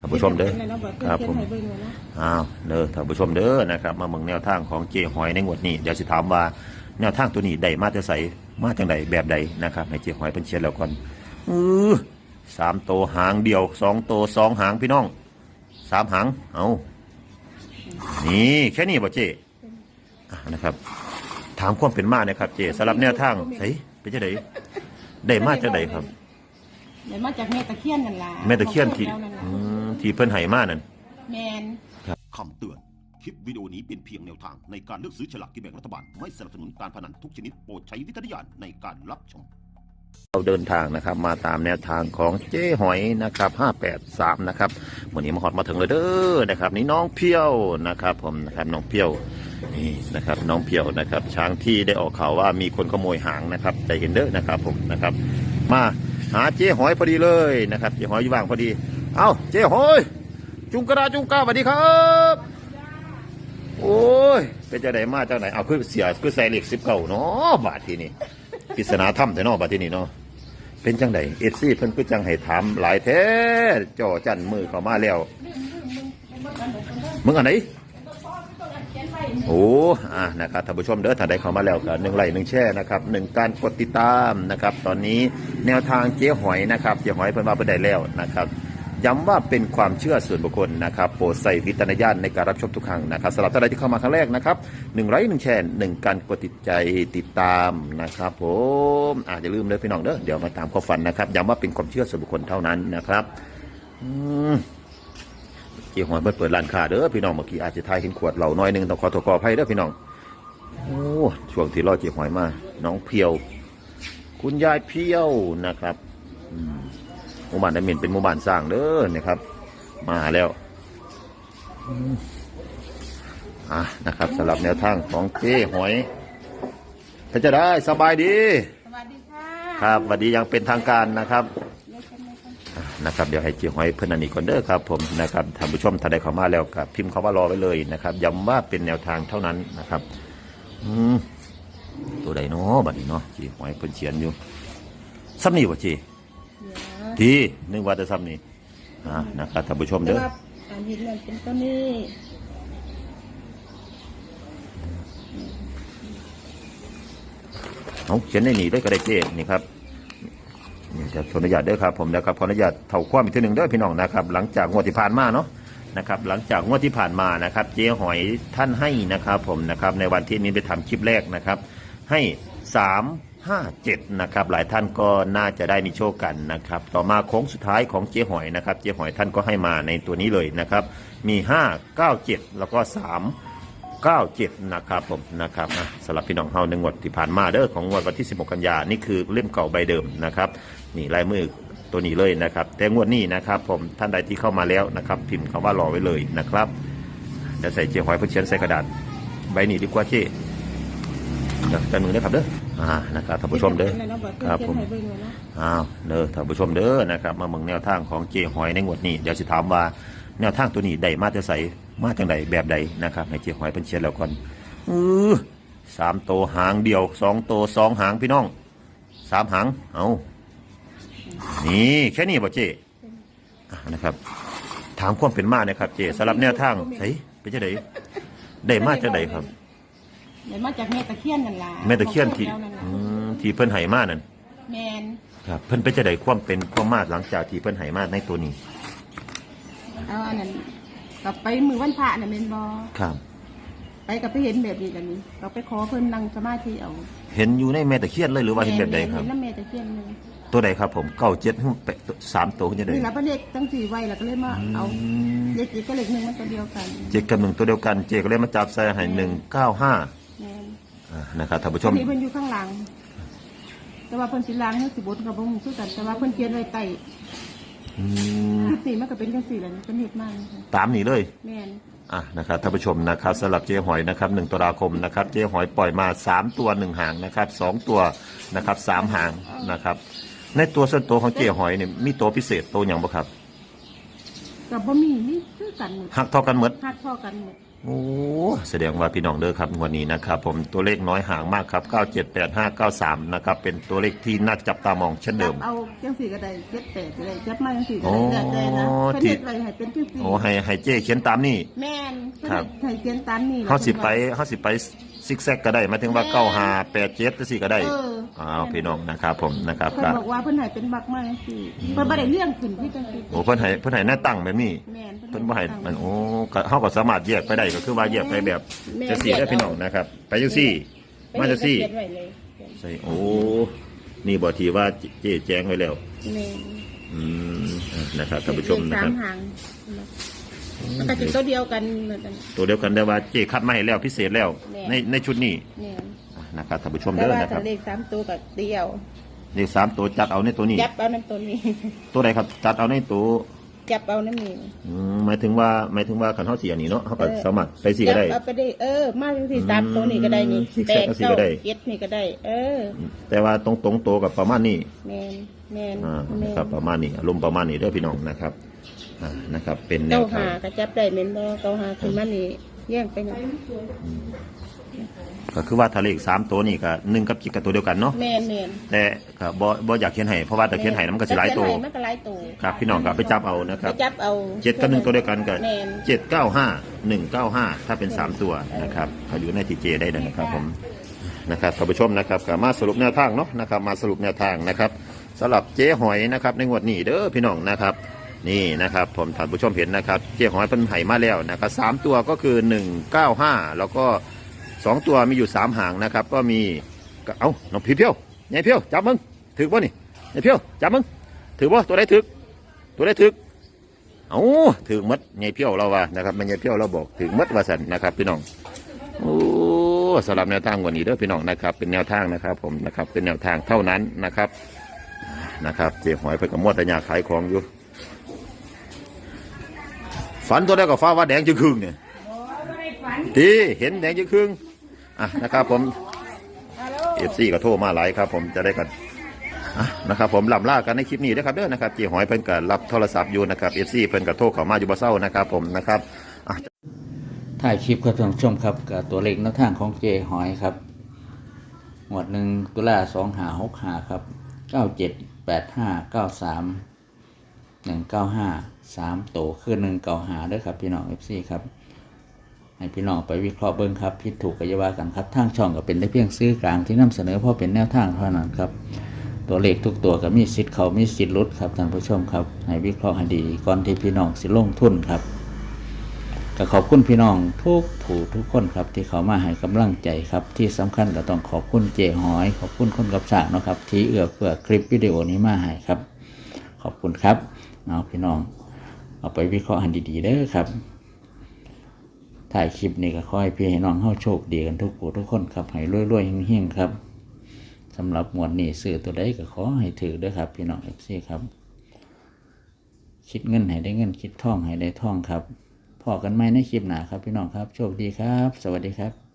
ท่านผู้ชมเด้อครับผมเขียนให้เบิ่งเลยนะอ้าวเด้อท่านผู้ชมเด้อนะครับ มาเมืองแนวทางของเจหอยในงวดนี้เดี๋ยวสิถามว่าแนวทางตัวนี้ได้มาจะใสมาจังใดแบบใดนะครับให้เจหอยเป็นเชียร์แล้วก่อนอือสามโตวหางเดียวสองโตวสองหางพี่น้องสามหางเอานี่แค่นี้ป่ะเจอะนะครับ ถามความเป็นมาเนี่ยครับ เจสำหรับแนวทางใสเป็นจังไดได้มาจังใดครับเดี๋ยวมาจากแม่ตะเคียนนั่นล่ะแม่ตะเคียนที่ ของพิ่แล้วนั่นล่ะอืมที่เพิ่นให้มานั่น แมน คำเตือน คลิปวิดีโอนี้เป็นเพียงแนวทางในการเลือกซื้อฉลากกินแบ่งรัฐบาล ไม่สนับสนุนการพนันทุกชนิดโปรดใช้วิจารณญาณในการรับชม เราเดินทางนะครับมาตามแนวทางของเจ๊หอยนะครับ583นะครับวันนี้มาฮอดมาถึงเลยเด้อนะครับนี่น้องเพียวนะครับผมนะครับน้องเพียวนี่นะครับน้องเพียวนะครับช้างที่ได้ออกข่าวว่ามีคนขโมยหางนะครับใจเห็นเด้อนะครับผมนะครับมาหาเจ๊หอยพอดีเลยนะครับเจ๊หอยอยู่ว่างพอดี เอ้าเจ๊หอยจุงกระดาจุงกาสวัสดีครับ โอ้ยเป็นจะไหนมาจากไหนเอาคือเสียคือใส่เหล็กสิบเก่าเนาะบาทที่นี่ปริศนาถ้ำแต่นาะบาทที่นี่เนาะเป็นจังไดเอฟซีเพิ่นคือจังให้ถามหลายแท้จ่อจันมือเข้ามาแล้วมึงอันไหนโอ้อะนะครับท่านผู้ชมเด้อท่านใดเข้ามาแล้วก็หนึ่งไลค์หนึ่งแช่นะครับหนึ่งการกดติดตามนะครับ ตอนนี้แนวทางเจ๊หอยนะครับเจ๊หอยเพิ่นมาไปได้แล้วนะครับ ย้ำว่าเป็นความเชื่อส่วนบุคคลนะครับโปรดใส่วิจารณญาณในการรับชมทุกครั้งนะครับสำหรับท่านใดที่เข้ามาครั้งแรกนะครับหนึ่งไลค์หนึ่งแชร์หนึ่งการกดติดใจติดตามนะครับผมอาจจะลืมเลยพี่น้องเด้อเดี๋ยวมาตามข้อฝันนะครับย้ำว่าเป็นความเชื่อส่วนบุคคลเท่านั้นนะครับเกี่ยวหอยเปิดเปิดร้านค้าเด้อพี่น้องเมื่อกี้อาจจะทายเห็นขวดเหล่าน้อยหนึงต้องขอโทษขออภัยเด้อพี่น้องโอ้ช่วงที่รอเกี่ยวหอยมาน้องเพียว คุณยายเพียวนะครับ หมู่บ้านไดเมนเป็นหมู่บ้านสร้างเด้อนะครับ มาแล้วอืมอะนะครับสำหรับแนวทางของเจ้หอยถ้าจะได้สบายดี สวัสดีค่ะครับสวัสดีอยังเป็นทางการนะครับเดี๋ยวฉันมาก่อนอะนะครับ เดี๋ยวให้เจ้หอยเพื่อนอันนี้ก่อนเด้อครับ ผมนะครับท่านผู้ชมท่านใดเข้ามาแล้วกับพิมพ์คำว่ารอไว้เลยนะครับย้ำว่าเป็นแนวทางเท่านั้นนะครับ อืมตัวใดเนาะบัดนี้เนาะเจ้หอยเพิ่นเขียนอยู่ซ้ำนี่วะเจ้เดี๋ยว ทีนึกว่าจะซ้ำนี่อ่านะครับท่านผู้ชมเด้ออันนี้นั่นเป็นต้นนี้เอาเขียนในนี่ด้วยก็ได้เจ้นี่ครับนี่จะขออนุญาตเด้อครับผมนะครับขออนุญาตเท่าความอีกทีหนึ่งเด้อพี่น้องนะครับ หลังจากงวดที่ผ่านมาเนาะนะครับหลังจากงวดที่ผ่านมานะครับ เจ๊หอยท่านให้นะครับผมนะครับในวันที่นี้ไปทำคลิปแรกนะครับ ให้สาม ห้าเจ็ดนะครับหลายท่านก็น่าจะได้มีโชคกันนะครับต่อมาโค้งสุดท้ายของเจ๊หอยนะครับเจ๊หอยท่านก็ให้มาในตัวนี้เลยนะครับมีห้าเก้าเจ็ดแล้วก็สาม97นะครับผมนะครับอะสำหรับพี่น้องเฮาในงวดที่ผ่านมาเด้อของงวดวันที่ 16 กันยานี่คือเล่มเก่าใบเดิมนะครับนี่ลายมือตัวนี้เลยนะครับแต่งวดนี้นะครับผมท่านใดที่เข้ามาแล้วนะครับพิมพ์คำว่ารอไว้เลยนะครับจะใส่เจียวหอยเพื่อเชียนใส่กระดาษใบนี้ดีกว่าเจ๊จันมือนะครับเด้อ อ่านะครับท่านผู้ชมเด้อครับผมเอ้าวเด้อท่านผู้ชมเด้อนะครับ มาเมืองแนวทางของเจหอยในงวดนี้เดี๋ยวสิถามว่าแนวทางตัวนี้ได้มาจะใสมาจังใดแบบใดนะครับให้เจหอยเป็นเชียร์แล้วก่อนอือสามโตวหางเดียวสองโตวสองหางพี่น้องสามหางเอานี่แค่นี้ป่เจนะครับ ถามความเป็นมาเนี่ยครับ เจสำหรับแนวทางใสเป็นจังไดได้มาจังใดครับ เดี๋ยวมาจากแม่ตะเคียนนั่นล่ะแม่ตะเคียนที่ของพิ่แล้วนั่นล่ะอืมที่เพิ่นให้มานั่นแมนครับ เพิ่นเป็นจะได้ความเป็นความมาหลังจากที่เพิ่นให้มาในตัวนี้ เอาอันนั้นกลับไปมือวันพระน่ะแม่นบ่ครับ ไปกับไปเห็นแบบนี้กันนี้เราไปขอเพิ่นนั่งสมาธิเอาเห็นอยู่ในแม่ตะเคียนเลยหรือว่าเห็นแบบใดครับ เห็นน้ำแม่ตะเคียนเลยตัวใดครับ ผมเก้าเจ็ดแปดสามตัวจะได้นี่ละประเด็กตั้งสี่ไว้แล้วก็เลยมาเอาเด็กอีกก็เล็กหนึ่งมันตัวเดียวกัน เจ็ดกับหนึ่งตัวเดียวกัน เจก็เลยมาจับใส่ให้หนึ่งเก้าห้าแม่ นนะครับท่านผู้ชอัมนนี้เพิ่นอยู่ข้างหลัง แต่ว่าเพิ่นสิล้างให้สิบดกับบ่ฮู้คือกัน แต่ว่าเพิ่นเขียนไว้ใต้อืมชุดนี้มันก็เป็นจังซี่แหละนี่เป็นเฮ็ดมากนะคะตามนี้เลย แม่นอะนะครับท่านผู้ชมนะครับสำหรับเจ๊หอยนะครับหนึ่งตุลาคมนะครับเจ๊หอยปล่อยมาสามตัวหนึ่งหางนะครับสองตัวนะครับสามหางนะครับ ในตัวส่วนตัวของเจ๊หอยเนี่ยมีตัวพิเศษตัวอย่างบ่ครับก็บ่มีนี่คือกันหมดหักเท่ากันหมดฮักพ่อกันหมด โอ้แสดงว่าพี่น้องเด้อครับงวันนี้นะครับ ผมตัวเลขน้อยห่างมากครับ 978593 นะครับ เป็นตัวเลขที่น่าจับตามองเช่นเดิมจับเอาจังสี่ก็ได้เจ็ดแปดก็ได้จับมาจังสี่ก็โอ้ได้ได้นะเพิ่นที่ เฮ็ดไว้ให้เป็นจังสี่โอ้ให้ให้เจ้เขียนตามนี่ แม่นเพิ่นครับเฮ็ดให้เขียนตามนี่เฮาสิไปเฮาสิไป ซิกแซกก็ได้หมายถึงว่า9587จังซี่ก็ได้เออ อ้าวพี่น้องนะครับผมนะครับเพิ่นก็บอกว่าเพิ่นให้เป็นบักมาจังสี่เพิ่นบ่ได้เลี้ยงขึ้นที่จังสี่โอ้เพิ่นให้เพิ่นให้หน้าตั้งแบบนี้ แม่นเพิ่นบ่ให้มันโอ้ก็เฮาก็สามารถแยกไปได้ก็คือว่าแยกไปแบบจังซี่ได้อพี่น้องนะครับ ไปจังซี่ มาจังซี่เขียนไว้เลยใช่โอ้ นี่บ่ที่ว่าเจ๊แจ้งไว้แล้ว แม่นอืมอะนะครับท่านผู้ชมนะสาครัมบหาง มันก็จะตัวเดียวกันเหมือนกัน ตัวเดียวกันได้ว่าเจ๊คัดมาให้แล้วพิเศษแล้วแน่ในในชุดนี้แม่นอะนะครับท่านผู้ชมแต่เด้อว่านะคถ้ารับเลขสามตัวก็เดียวเลขสามตัวจัดเอาในตัวนี้ จับเอาน้ำตัวนี้ ตัวใดครับจัดเอาในตัวจับเอาน้ำนี้อืมหมายถึงว่าหมายถึงว่าคันเฮาเสียนี่เนาะเฮาก็สามารถไปสิก็ได้ จับเอาไปได้เออ มาจังสี่สามตัวนี้ก็ได้นี่อืมแปดก็สิเก้าก็ได้ เจ็ดนี่ก็ได้ เออแต่ว่าตรงตรงๆตัวกับประมาณนี้แมนแมนอ่าแมนะนครับประมาณนี้อารมณ์ประมาณนี้เด้อพี่น้องนะครับ อ่านะครับ เป็นแนเก้าวทาหางก็จับได้เหม็นบ่เก้าหาขึ้นมานี่แย่งไปหน่อยก็คือว่าทะเลขสามตัวนี่ก็หนึ่งกับจิกกับตัวเดียวกันเนาะแมนแมนแต่ก็บ่บ่อยากเขียนให้เพราะว่าแต่เขียนให้มันก็สิหลายตัวแต่เขีนให้มันก็หลายตัวครับพี่น้องก็ไปจับเอานะคไปรับ จับเอาเจ็ดกับหนึ่งตัวเดียวกันก็แม่นเจ็ดเก้าห้าหนึ่งเก้าห้าถ้าเป็นสามตัวนะครับเขาอยู่ในทีเจได้เลยนะครับผมนะครับท่านผู้ชมนะครับก็มาสรุปแนวทางเนาะนะครับมาสรุปแนวทางนะครับสำหรับเจ๊หอยนะครับในงวดนี้เด้อพี่น้องนะครับ นี่นะครับผมท่านผู้ชมเห็นนะครับเจ๊หอยเพิ่นไห่มาแล้วนะครับสามตัวก็คือหนึ่งเก้าห้าแล้วก็สองตัวมีอยู่สามหางนะครับ ก็มีเอ้าน้องพี่เพียวไงเพียวจับมึงถือป่ะนี่ไงเพียวจับมึงถือป่ะตัวใดถือตัวใดถือเอาถึงมัดไงเพี้ยวเราว่านะครับไม่ไงเพี้ยวเราบอกถึงมัดว่าสันนะครับพี่น้องโอ้สำหรับแนวทางวันนี้เด้อพี่น้องนะครับ เป็นแนวทางนะครับ ผมนะครับเป็นแนวทางเท่านั้นนะครับนะครับเจ๊หอยเพิ่นกับมวดแต่ยาขายของอยู่ ฝันตัวได้กับฟ้าว่าแดงจึงครึ่งเนี่ยดีเห็นแดงจึงครึ่งอะนะครับผมเอฟซีก็โทรมาหลายครับ ผมจะได้กันอะนะครับผมลำลากันในคลิปนี้นะครับเด้อนะครับเจีหอยเพิ่นก็รับโทรศัพท์อยู่นะครับเอฟซีเพิ่นก็โทรเข้ามาอยู่บ่เศร้านะครับ ผมนะครับอะถ่ายคลิปครับท่านผู้ชมครับกับตัวเลขแนวทางของเจหอยครับหมวดหนึ่งตุลาสองหาหกหาครับเก้าเจ็ดแปดห้าเก้าสามหนึ่งเก้าห้า สามโตคือหนึ่งเก้าหาด้วยครับ พี่น้องเอฟซีครับ ให้พี่น้องไปวิเคราะห์เบิ้งครับผิดถูกกัยาวากันครับทางช่องก็เป็นได้เพียงซื้อกลางที่นำเสนอเพราะเป็นแนวทางเท่านั้นครับ ตัวเลขทุกตัวก็มีสิทธิ์เขามีสิทธิ์ลดครับท่านผู้ชมครับ ให้วิเคราะห์ให้ดีก่อนที่พี่น้องสิลงทุนครับก็ขอบคุณพี่น้องทุกผู้ทุกคนครับที่เขามาให้กำลังใจครับ ที่สำคัญก็ต้องขอบคุณเจหอย ขอบคุณคนกับฉากนะครับ ที่เอื้อเฟื้อคลิปวิดีโอนี้มาให้ครับ ขอบคุณครับเอาพี่น้อง เอาไปวิเคราะห์ให้ดีๆเด้อครับ ถ่ายคลิปนี้ก็ขอให้พี่ให้น้องเฮาโชคดีกันทุกผู้ทุกคนครับ ให้รวยๆเฮงๆครับสำหรับหมวดนี้ซื้อตัวใดก็ขอให้ถือด้วยครับ พี่น้องเอฟซีครับคิดเงินให้ได้เงินคิดท่องให้ได้ท่องครับพอกันไหมในคลิปหนาครับ พี่น้องครับ โชคดีครับ สวัสดีครับ